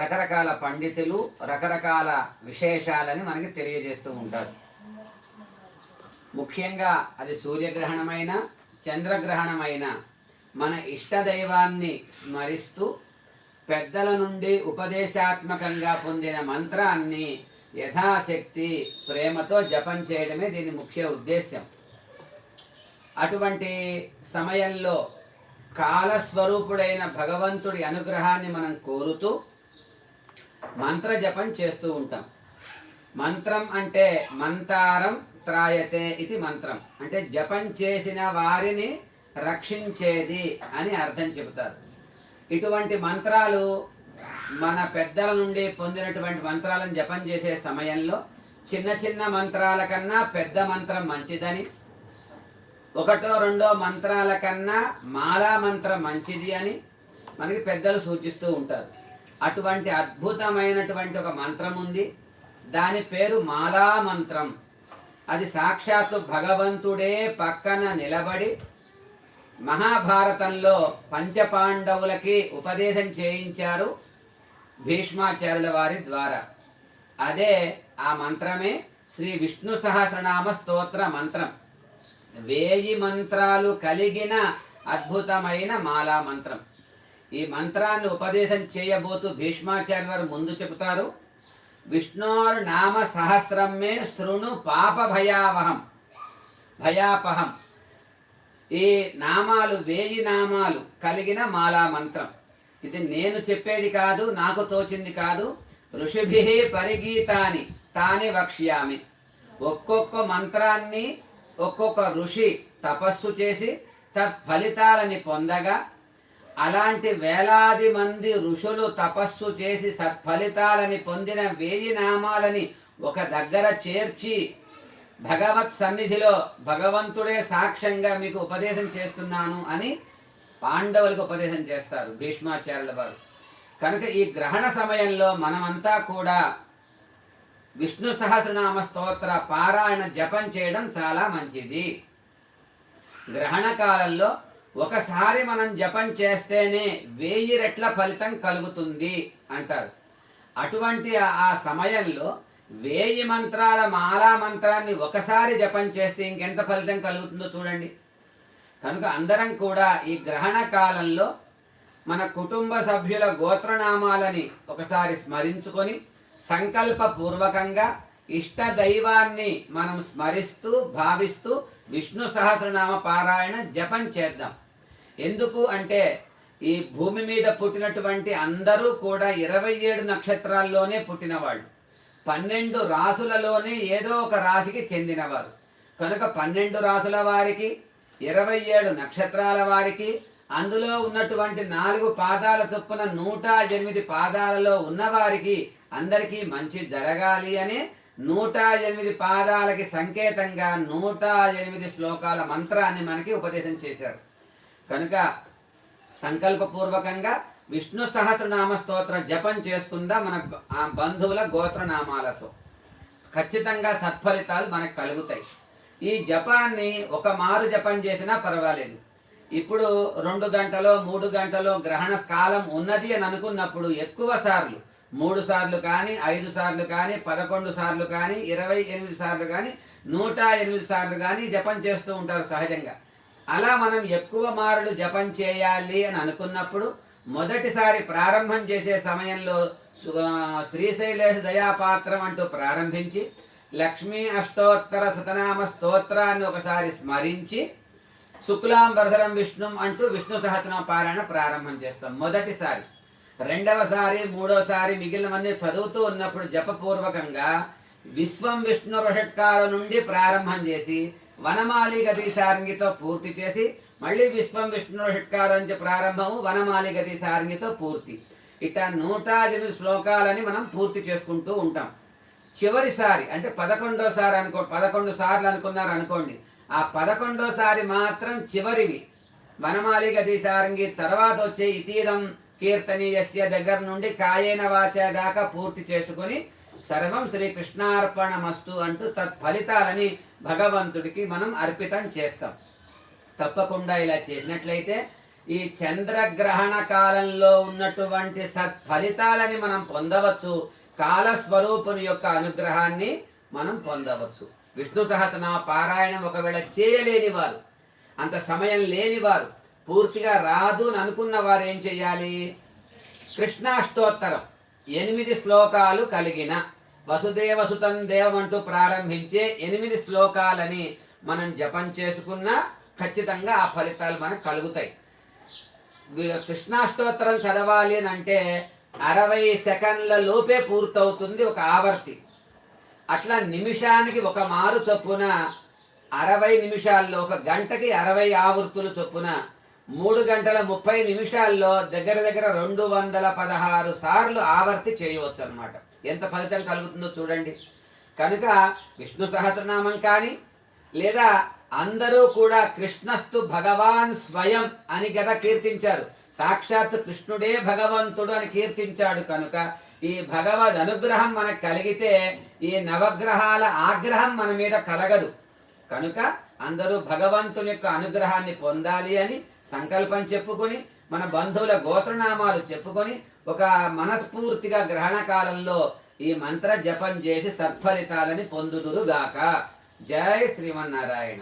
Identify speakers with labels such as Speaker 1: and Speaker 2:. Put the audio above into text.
Speaker 1: రకరకాల పండితులు రకరకాల విశేషాలని మనకి తెలియజేస్తూ ఉంటారు. ముఖ్యంగా అది సూర్యగ్రహణమైన చంద్రగ్రహణమైన మన ఇష్టదైవాన్ని స్మరిస్తూ పెద్దల నుండి ఉపదేశాత్మకంగా పొందిన మంత్రాన్ని యథాశక్తి ప్రేమతో జపం చేయడమే దీని ముఖ్య ఉద్దేశ్యం. అటువంటి సమయంలో కాలస్వరూపుడైన భగవంతుడి అనుగ్రహాన్ని మనం కోరుతూ మంత్ర జపం చేస్తూ ఉంటాం. మంత్రం అంటే మంతారం త్రాయతే ఇది మంత్రం. అంటే జపం చేసిన వారిని రక్షించేది అని అర్థం చెబుతారు. ఇటువంటి మంత్రాలు మన పెద్దల నుండి పొందినటువంటి మంత్రాలను జపం చేసే సమయంలో చిన్న చిన్న మంత్రాల కన్నా పెద్ద మంత్రం మంచిదని ఒకటో రెండో మంత్రాల కన్నా మాలా మంత్రం మంచిది అని మనకి పెద్దలు సూచిస్తూ ఉంటారు. అటువంటి అద్భుతమైనటువంటి ఒక మంత్రం ఉంది దాని పేరు మాలా మంత్రం. అది సాక్షాత్తు భగవంతుడే పక్కన నిలబడి మహాభారతంలో పంచపాండవులకి ఉపదేశం చేయించారు భీష్మాచార్యుల వారి ద్వారా. అదే ఆ మంత్రమే శ్రీ విష్ణు సహస్రనామ స్తోత్ర మంత్రం. వేయి మంత్రాలు కలిగిన అద్భుతమైన మాలా మంత్రం. ఈ మంత్రాన్ని ఉపదేశం చేయబోతూ భీష్మాచార్య వారు ముందు చెబుతారు. విష్ణోర్ నామ సహస్రమే శృణు పాప భయావహం. భయాపహం. ఈ నామాలు వేయి నామాలు కలిగిన మాలా మంత్రం. ఇది నేను చెప్పేది కాదు నాకు తోచింది కాదు. ఋషిభి పరిగీతాని తాని వక్ష్యామి. ఒక్కొక్క మంత్రాన్ని ఒక్కొక్క ఋషి తపస్సు చేసి తత్ఫలితాలని పొందగా అలాంటి వేలాది మంది ఋషులు తపస్సు చేసి సత్ఫలితాలని పొందిన వేయి నామాలని ఒక దగ్గర చేర్చి భగవత్ సన్నిధిలో భగవంతుడే సాక్ష్యంగా మీకు ఉపదేశం చేస్తున్నాను అని పాండవులకు ఉపదేశం చేస్తారు భీష్మాచార్యుల వారు. కనుక ఈ గ్రహణ సమయంలో మనమంతా కూడా విష్ణు సహస్రనామ స్తోత్ర పారాయణ జపం చేయడం చాలా మంచిది. గ్రహణ కాలంలో ఒకసారి మనం జపం చేస్తేనే వెయ్యి రెట్ల ఫలితం కలుగుతుంది అంటారు. అటువంటి ఆ- ఆ సమయంలో వేయి మంత్రాల మాలా మంత్రాన్ని ఒకసారి జపం చేస్తే ఇంకెంత ఫలితం కలుగుతుందో చూడండి. కనుక అందరం కూడా ఈ గ్రహణ కాలంలో మన కుటుంబ సభ్యుల గోత్రనామాలని ఒకసారి స్మరించుకొని సంకల్పపూర్వకంగా ఇష్ట దైవాన్ని మనం స్మరిస్తూ భావిస్తూ విష్ణు సహస్రనామ పారాయణ జపం చేద్దాం. ఎందుకు అంటే ఈ భూమి మీద పుట్టినటువంటి అందరూ కూడా ఇరవై ఏడు నక్షత్రాల్లోనే పుట్టినవాళ్ళు. పన్నెండు రాసులలోనే ఏదో ఒక రాశికి చెందినవారు. కనుక పన్నెండు రాసుల వారికి ఇరవై ఏడు నక్షత్రాల వారికి అందులో ఉన్నటువంటి నాలుగు పాదాల చొప్పున నూట ఎనిమిది పాదాలలో ఉన్నవారికి అందరికీ మంచి జరగాలి అని నూట ఎనిమిది పాదాలకి సంకేతంగా నూట ఎనిమిది శ్లోకాల మంత్రాన్ని మనకి ఉపదేశం చేశారు. కనుక సంకల్పపూర్వకంగా విష్ణు సహస్రనామ స్తోత్ర జపం చేసుకుందా మన ఆ బంధువుల గోత్రనామాలతో. ఖచ్చితంగా సత్ఫలితాలు మనకు కలుగుతాయి. ఈ జపాన్ని ఒక మారు జపం చేసినా పర్వాలేదు. ఇప్పుడు రెండు గంటలో మూడు గంటలో గ్రహణ కాలం ఉన్నది అని అనుకున్నప్పుడు ఎక్కువ సార్లు మూడు సార్లు కానీ ఐదు సార్లు కానీ పదకొండు సార్లు కానీ ఇరవై ఎనిమిది సార్లు కానీ నూట ఎనిమిది సార్లు కానీ జపం చేస్తూ ఉంటారు సహజంగా. అలా మనం ఎక్కువ మారులు జపం చేయాలి అని అనుకున్నప్పుడు మొదటిసారి ప్రారంభం చేసే సమయంలో శ్రీశైలేశ దయాపాత్రం అంటూ ప్రారంభించి లక్ష్మీ అష్టోత్తర శతనామ స్తోత్రాన్ని ఒకసారి స్మరించి శుక్లాంబరధరం విష్ణుం అంటూ విష్ణు సహస్రనామ పారాయణ ప్రారంభం చేస్తాం మొదటిసారి. రెండవసారి మూడోసారి మిగిలినవన్నీ చదువుతూ ఉన్నప్పుడు జపపూర్వకంగా విశ్వం విష్ణు రషట్కారం నుండి ప్రారంభం చేసి వనమాలి గతి సారంగితో పూర్తి చేసి మళ్ళీ విశ్వం విష్ణు షట్కారంచ ప్రారంభము వనమాలి గతి సారంగితో పూర్తి. ఇట నూట ఎనిమిది శ్లోకాలని మనం పూర్తి చేసుకుంటూ ఉంటాం. చివరిసారి అంటే పదకొండోసారి అనుకో పదకొండు సార్లు అనుకున్నారు అనుకోండి. ఆ పదకొండోసారి మాత్రం చివరివి. వనమాలి గది సారంగి తర్వాత వచ్చే ఇతీదం కీర్తనీయస్య దగ్గర నుండి కాయేన వాచ దాకా పూర్తి చేసుకొని సర్వం శ్రీకృష్ణార్పణమస్తు అంటూ తత్ఫలితాలని భగవంతుడికి మనం అర్పితం చేస్తాం. తప్పకుండా ఇలా చేసినట్లయితే ఈ చంద్రగ్రహణ కాలంలో ఉన్నటువంటి సత్ఫలితాలని మనం పొందవచ్చు. కాలస్వరూపుని యొక్క అనుగ్రహాన్ని మనం పొందవచ్చు. విష్ణు సహస్రనామ పారాయణం ఒకవేళ చేయలేని వారు అంత సమయం లేని వారు పూర్తిగా రాదు అని అనుకున్న వారు ఏం చేయాలి? కృష్ణాష్టోత్తరం ఎనిమిది శ్లోకాలు కలిగిన వసుదేవ సుతం దేవమంటూ ప్రారంభించే ఎనిమిది శ్లోకాలని మనం జపం చేసుకున్నా ఖచ్చితంగా ఆ ఫలితాలు మనకు కలుగుతాయి. కృష్ణాష్టోత్తరం చదవాలి అని అంటే అరవై సెకండ్ల లోపే పూర్తవుతుంది ఒక ఆవర్తి. అట్లా నిమిషానికి ఒక మారు చొప్పున అరవై నిమిషాల్లో ఒక గంటకి అరవై ఆవృత్తులు చొప్పున మూడు గంటల ముప్పై నిమిషాల్లో దగ్గర దగ్గర రెండు వందల పదహారు సార్లు ఆవర్తి చేయవచ్చు అనమాట ఎంత ఫలితం కలుగుతుందో చూడండి. కనుక విష్ణు సహస్రనామం కానీ లేదా అందరూ కూడా కృష్ణస్తు భగవాన్ స్వయం అని కదా కీర్తించారు. సాక్షాత్ కృష్ణుడే భగవంతుడు అని కీర్తించాడు కనుక ఈ భగవద్ అనుగ్రహం మనకు కలిగితే ఈ నవగ్రహాల ఆగ్రహం మన మీద కలగదు. కనుక అందరూ భగవంతుని యొక్క అనుగ్రహాన్ని పొందాలి అని సంకల్పం చెప్పుకొని మన బంధువుల గోత్రనామాలు చెప్పుకొని ఒక మనస్ఫూర్తిగా గ్రహణ కాలంలో ఈ మంత్ర జపం చేసి సత్ఫలితాలని పొందుదురుగాక. జై శ్రీమన్నారాయణ.